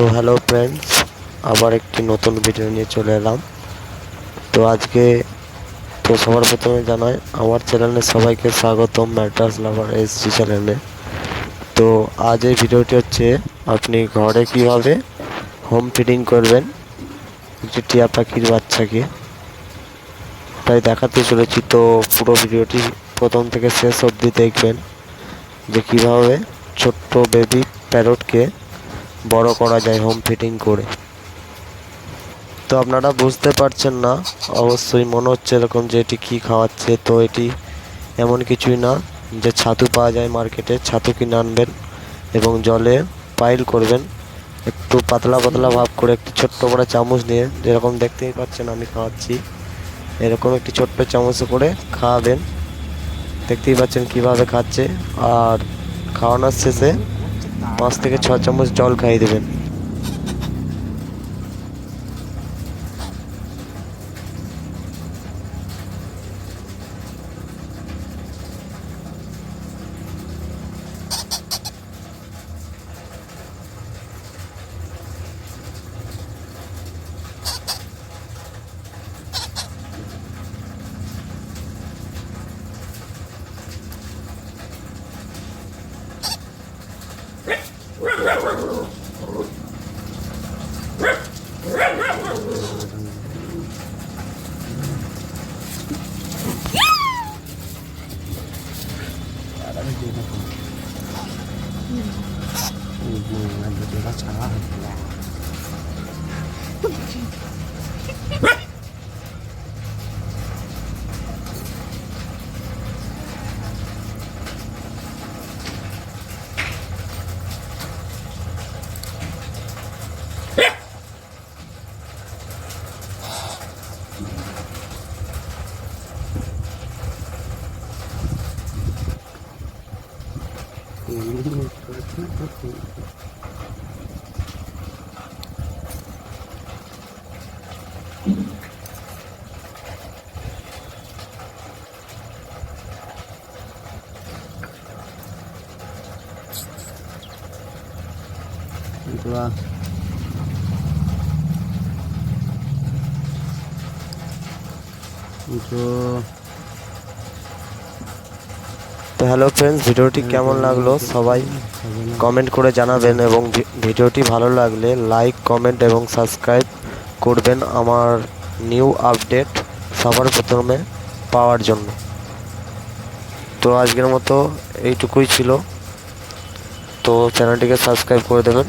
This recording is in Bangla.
তো হ্যালো ফ্রেন্ডস আবার একটি নতুন ভিডিও নিয়ে চলে এলাম। তো আজকে তো সবার প্রথমে জানাই, আমার চ্যানেলে সবাইকে স্বাগতম ম্যাটার্স লাভার এস জি চ্যানেলে তো আজ এই ভিডিওটি হচ্ছে, আপনি ঘরে কীভাবে হোম ফিডিং করবেন? একটি টিয়া পাখির বাচ্চাকে। তাই দেখাতে চলেছি, তো পুরো ভিডিওটি প্রথম থেকে শেষ অবধি দেখবেন। যে কীভাবে ছোট্ট বেবি প্যারটকে বড় করা যায় হোম ফিটিং করে। তো আপনারা বুঝতে পারছেন না, অবশ্যই মনে হচ্ছে এরকম যে এটি কী খাওয়াচ্ছে, তো এটি এমন কিছুই না যে ছাতু পাওয়া যায় মার্কেটে, ছাতু কিনে আনবেন এবং জলে পাইল করবেন। একটু পাতলা পাতলা ভাব করে একটি ছোট্ট করে চামচ নিয়ে, যেরকম দেখতেই পাচ্ছেন আমি খাওয়াচ্ছি, এরকম একটি ছোট্ট চামচে করে খাওয়াবেন দেখতেই পাচ্ছেন কীভাবে খাচ্ছে। আর খাওয়ানোর শেষে পাঁচ থেকে ছ চামচ জল খাইয়ে দেবেন। 이분은 누가 잘하는구나. Vâng. Vâng. তো হ্যালো ফ্রেন্ডস ভিডিওটি কেমন লাগল সবাই কমেন্ট করে জানাবেন এবং ভিডিওটি ভালো লাগলে লাইক কমেন্ট এবং সাবস্ক্রাইব করবেন আমার নিউ আপডেট সবার প্রথমে পাওয়ার জন্য। তো আজকের মতো এইটুকুই ছিল। তো চ্যানেলটিকে সাবস্ক্রাইব করে দেবেন।